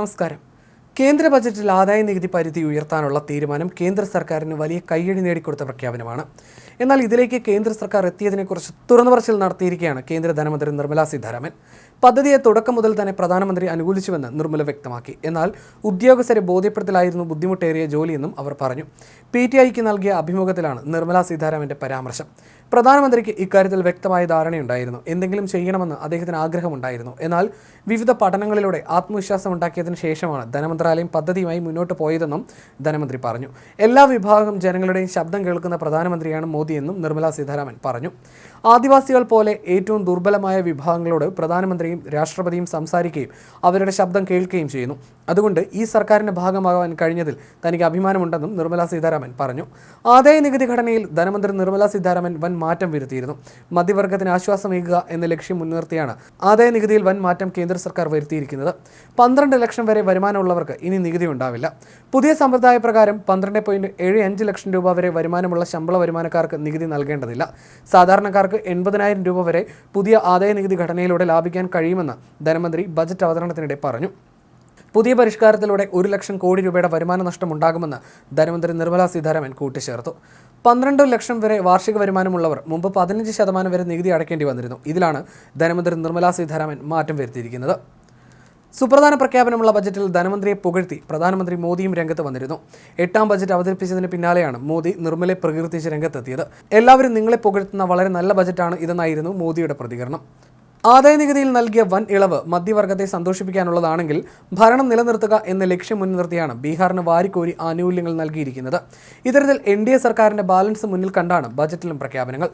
നമസ്കാരം. കേന്ദ്ര ബജറ്റിൽ ആദായ നികുതി പരിധി ഉയർത്താനുള്ള തീരുമാനം കേന്ദ്ര സർക്കാരിന് വലിയ കയ്യടി നേടിക്കൊടുത്ത പ്രഖ്യാപനമാണ്. എന്നാൽ ഇതിലേക്ക് കേന്ദ്ര സർക്കാർ എത്തിയതിനെക്കുറിച്ച് തുറന്നു പറച്ചിൽ നടത്തിയിരിക്കുകയാണ് കേന്ദ്ര ധനമന്ത്രി നിർമ്മലാ സീതാരാമൻ. പദ്ധതിയെ തുടക്കം മുതൽ തന്നെ പ്രധാനമന്ത്രി അനുകൂലിച്ചുവെന്ന് നിർമ്മല വ്യക്തമാക്കി. എന്നാൽ ഉദ്യോഗസ്ഥരെ ബോധ്യപ്പെടുത്തലായിരുന്നു ബുദ്ധിമുട്ടേറിയ ജോലിയെന്നും അവർ പറഞ്ഞു. പി ടി ഐക്ക് നൽകിയ അഭിമുഖത്തിലാണ് നിർമ്മലാ സീതാരാമന്റെ പരാമർശം. പ്രധാനമന്ത്രിക്ക് ഇക്കാര്യത്തിൽ വ്യക്തമായ ധാരണയുണ്ടായിരുന്നു. എന്തെങ്കിലും ചെയ്യണമെന്ന് അദ്ദേഹത്തിന് ആഗ്രഹമുണ്ടായിരുന്നു. എന്നാൽ വിവിധ പഠനങ്ങളിലൂടെ ആത്മവിശ്വാസം ഉണ്ടാക്കിയതിനു ശേഷമാണ് ധനമന്ത്രാലയം പദ്ധതിയുമായി മുന്നോട്ട് പോയതെന്നും ധനമന്ത്രി പറഞ്ഞു. എല്ലാ വിഭാഗം ജനങ്ങളുടെയും ശബ്ദം കേൾക്കുന്ന പ്രധാനമന്ത്രിയാണ് മോദിയെന്നും നിർമ്മല സീതാരാമൻ പറഞ്ഞു. ആദിവാസികൾ പോലെ ഏറ്റവും ദുർബലമായ വിഭാഗങ്ങളോട് പ്രധാനമന്ത്രിയും രാഷ്ട്രപതിയും സംസാരിക്കുകയും അവരുടെ ശബ്ദം കേൾക്കുകയും ചെയ്യുന്നു. അതുകൊണ്ട് ഈ സർക്കാരിന്റെ ഭാഗമാകാൻ കഴിഞ്ഞതിൽ തനിക്ക് അഭിമാനമുണ്ടെന്നും നിർമ്മല സീതാരാമൻ പറഞ്ഞു. ആദായ നികുതി ഘടനയിൽ ധനമന്ത്രി നിർമ്മല സീതാരാമൻ വൻ മാറ്റം വരുത്തിയിരുന്നു. മധ്യവർഗത്തിന് ആശ്വാസമേകുക എന്ന ലക്ഷ്യം മുൻനിർത്തിയാണ് ആദായ നികുതിയിൽ വൻ മാറ്റം കേന്ദ്ര സർക്കാർ വരുത്തിയിരിക്കുന്നത്. പന്ത്രണ്ട് ലക്ഷം വരെ വരുമാനമുള്ളവർക്ക് ഇനി നികുതി ഉണ്ടാവില്ല. പുതിയ സമ്പ്രദായ പ്രകാരം പന്ത്രണ്ട് പോയിന്റ് ഏഴ് അഞ്ച് ലക്ഷം രൂപ വരെ വരുമാനമുള്ള ശമ്പള വരുമാനക്കാർക്ക് നികുതി നൽകേണ്ടതില്ല. സാധാരണക്കാർക്ക് എൺപതിനായിരം രൂപ വരെ പുതിയ ആദായ നികുതി ഘടനയിലൂടെ ലാഭിക്കാൻ കഴിയുമെന്ന് ധനമന്ത്രി ബജറ്റ് അവതരണത്തിനിടെ പറഞ്ഞു. പുതിയ പരിഷ്കാരത്തിലൂടെ ഒരു ലക്ഷം കോടി രൂപയുടെ വരുമാന നഷ്ടം ഉണ്ടാകുമെന്ന് ധനമന്ത്രി നിർമ്മലാ സീതാരാമൻ കൂട്ടിച്ചേർത്തു. പന്ത്രണ്ട് ലക്ഷം വരെ വാർഷിക വരുമാനമുള്ളവർ മുമ്പ് പതിനഞ്ച് ശതമാനം വരെ നികുതി അടയ്ക്കേണ്ടി വന്നിരുന്നു. ഇതിലാണ് ധനമന്ത്രി നിർമ്മലാ സീതാരാമൻ മാറ്റം വരുത്തിയിരിക്കുന്നത്. സുപ്രധാന പ്രഖ്യാപനമുള്ള ബജറ്റിൽ ധനമന്ത്രിയെ പുകഴ്ത്തി പ്രധാനമന്ത്രി മോദിയും രംഗത്ത് വന്നിരുന്നു. എട്ടാം ബജറ്റ് അവതരിപ്പിച്ചതിന് പിന്നാലെയാണ് മോദി നിർമ്മലയെ പ്രകീർത്തിച്ച് രംഗത്തെത്തിയത്. എല്ലാവരും നിങ്ങളെ പുകഴ്ത്തുന്ന വളരെ നല്ല ബജറ്റാണ് ഇതെന്നായിരുന്നു മോദിയുടെ പ്രതികരണം. ആദായ നികുതിയിൽ നൽകിയ വൻ ഇളവ് മധ്യവർഗത്തെ സന്തോഷിപ്പിക്കാനുള്ളതാണെങ്കിൽ ഭരണം നിലനിർത്തുക എന്ന ലക്ഷ്യം മുൻനിർത്തിയാണ് ബീഹാറിന് വാരിക്കോരി ആനുകൂല്യങ്ങൾ നൽകിയിരിക്കുന്നത്. ഇത്തരത്തിൽ എൻ സർക്കാരിന്റെ ബാലൻസ് മുന്നിൽ കണ്ടാണ് ബജറ്റിലും പ്രഖ്യാപനങ്ങൾ.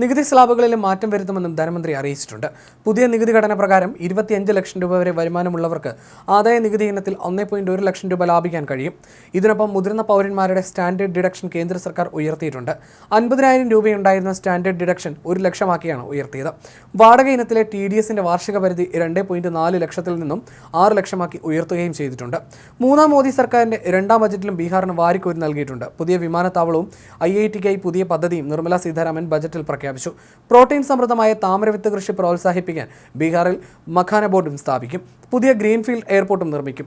നികുതി സ്ലാബുകളിലും മാറ്റം വരുത്തുമെന്നും ധനമന്ത്രി അറിയിച്ചിട്ടുണ്ട്. പുതിയ നികുതി ഘടന പ്രകാരം ഇരുപത്തിയഞ്ച് ലക്ഷം രൂപ വരെ വരുമാനമുള്ളവർക്ക് ആദായ നികുതി ഇനത്തിൽ ഒന്നേ പോയിന്റ് ഒരു ലക്ഷം രൂപ ലാഭിക്കാൻ കഴിയും. ഇതിനൊപ്പം മുതിർന്ന പൗരന്മാരുടെ സ്റ്റാൻഡേർഡ് ഡിഡക്ഷൻ കേന്ദ്ര സർക്കാർ ഉയർത്തിയിട്ടുണ്ട്. അൻപതിനായിരം രൂപയുണ്ടായിരുന്ന സ്റ്റാൻഡേർഡ് ഡിഡക്ഷൻ ഒരു ലക്ഷമാക്കിയാണ് ഉയർത്തിയത്. വാടക ഇനത്തിലെ ടി ഡി എസിന്റെ വാർഷിക പരിധി രണ്ട് പോയിന്റ് നാല് ലക്ഷത്തിൽ നിന്നും ആറ് ലക്ഷമാക്കി ഉയർത്തുകയും ചെയ്തിട്ടുണ്ട്. മൂന്നാം മോദി സർക്കാരിന്റെ രണ്ടാം ബജറ്റിലും ബീഹാറിന് വാരിക്കോരി നൽകിയിട്ടുണ്ട്. പുതിയ വിമാനത്താവളവും ഐ ഐ ടിക്കായി പുതിയ പദ്ധതിയും നിർമ്മലാ സീതാരാമൻ ബജറ്റിൽ പ്രഖ്യാപിച്ചു. പ്രോട്ടീൻ സമൃദ്ധമായ താമരവിത്ത് കൃഷി പ്രോത്സാഹിപ്പിക്കാൻ ബീഹാറിൽ മഖാന ബോർഡും സ്ഥാപിക്കും. പുതിയ ഗ്രീൻഫീൽഡ് എയർപോർട്ടും നിർമ്മിക്കും.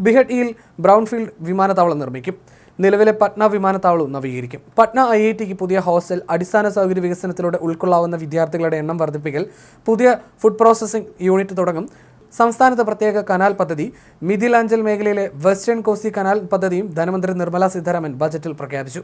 ബിഹട്ടിയിൽ ബ്രൗൺഫീൽഡ് വിമാനത്താവളം നിർമ്മിക്കും. നിലവിലെ പട്ന വിമാനത്താവളവും നവീകരിക്കും. പട്ന ഐ ഐ ടിക്ക് പുതിയ ഹോസ്റ്റൽ അടിസ്ഥാന സൗകര്യ വികസനത്തിലൂടെ ഉൾക്കൊള്ളാവുന്ന വിദ്യാർത്ഥികളുടെ എണ്ണം വർദ്ധിപ്പിക്കൽ പുതിയ ഫുഡ് പ്രോസസ്സിംഗ് യൂണിറ്റ് തുടങ്ങും. സംസ്ഥാനത്ത് പ്രത്യേക കനാൽ പദ്ധതി മിഥിലാഞ്ചൽ മേഖലയിലെ വെസ്റ്റേൺ കോസി കനാൽ പദ്ധതിയും ധനമന്ത്രി നിർമ്മലാ സീതാരാമൻ ബജറ്റിൽ പ്രഖ്യാപിച്ചു.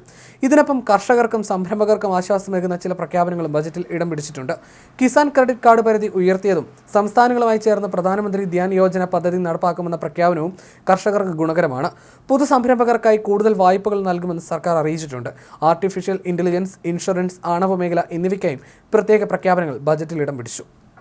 ഇതിനൊപ്പം കർഷകർക്കും സംരംഭകർക്കും ആശ്വാസമേകുന്ന ചില പ്രഖ്യാപനങ്ങളും ബജറ്റിൽ ഇടം പിടിച്ചിട്ടുണ്ട്. കിസാൻ ക്രെഡിറ്റ് കാർഡ് പരിധി ഉയർത്തിയതും സംസ്ഥാനങ്ങളുമായി ചേർന്ന് പ്രധാനമന്ത്രി ധ്യാൻ യോജന പദ്ധതി നടപ്പാക്കുമെന്ന പ്രഖ്യാപനവും കർഷകർക്ക് ഗുണകരമാണ്. പുതു സംരംഭകർക്കായി കൂടുതൽ വായ്പകൾ നൽകുമെന്ന് സർക്കാർ അറിയിച്ചിട്ടുണ്ട്. ആർട്ടിഫിഷ്യൽ ഇന്റലിജൻസ് ഇൻഷുറൻസ് ആണവ മേഖല എന്നിവയ്ക്കായും പ്രത്യേക പ്രഖ്യാപനങ്ങൾ ബജറ്റിൽ ഇടം പിടിച്ചു.